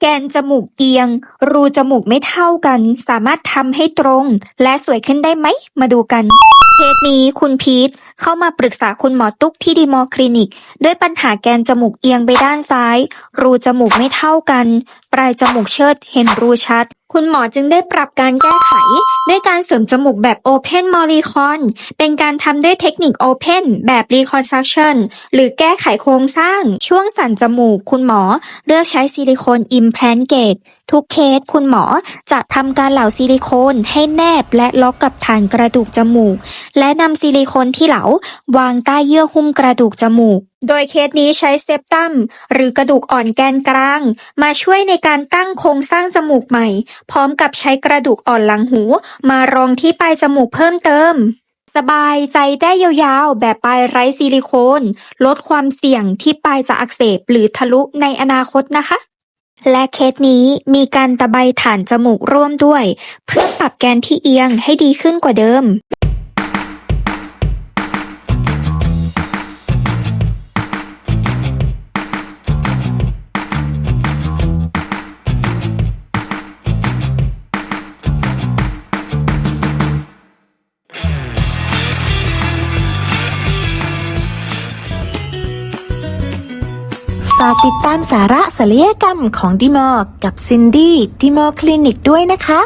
แกนจมูกเอียง รูจมูกไม่เท่ากัน สามารถทำให้ตรง และสวยขึ้นได้ไหม มาดูกัน เคสนี้คุณพีทเข้ามาปรึกษาคุณหมอตุ๊กที่ดีมอคลินิก ด้วยปัญหาแกนจมูกเอียงไปด้านซ้าย รูจมูกไม่เท่ากัน ปลายจมูกเชิดเห็นรูชัด คุณหมอจึงได้ปรับการแก้ไข ด้วยการเสริมจมูกแบบ Open m o l i c o n เป็นการทำด้วยเทคนิค Open แบบ Reconstruction หรือแก้ไขโครงสร้าง ช่วงสันจมูกคุณหมอ เลือกใช้ซิลิโคน Implant Gate ทุกเคสคุณหมอจะทำการเหลาซิลิโคนให้แนบและล็อกกับฐานกระดูกจมูก และนำซิลิโคนที่เหลาวางใต้เยื่อหุ้มกระดูกจมูก โดยเคสนี้ใช้เซปตัมหรือกระดูกอ่อนแกนกลาง มาช่วยในการตั้งโครงสร้างจมูกใหม่ พร้อมกับใช้กระดูกอ่อนหลังหู มารองที่ปลายจมูกเพิ่มเติมสบายใจได้ยาวๆ แบบปลายไร้ซิลิโคน ลดความเสี่ยงที่ปลายจะอักเสบหรือทะลุในอนาคตนะคะ และเคสนี้มีการตะไบฐานจมูกร่วมด้วย เพื่อปรับแกนที่เอียงให้ดีขึ้นกว่าเดิม ฝากติดตามสาระศัลยกรรมของดิมอร์กับซินดี้ดิมอร์คลินิกด้วยนะคะ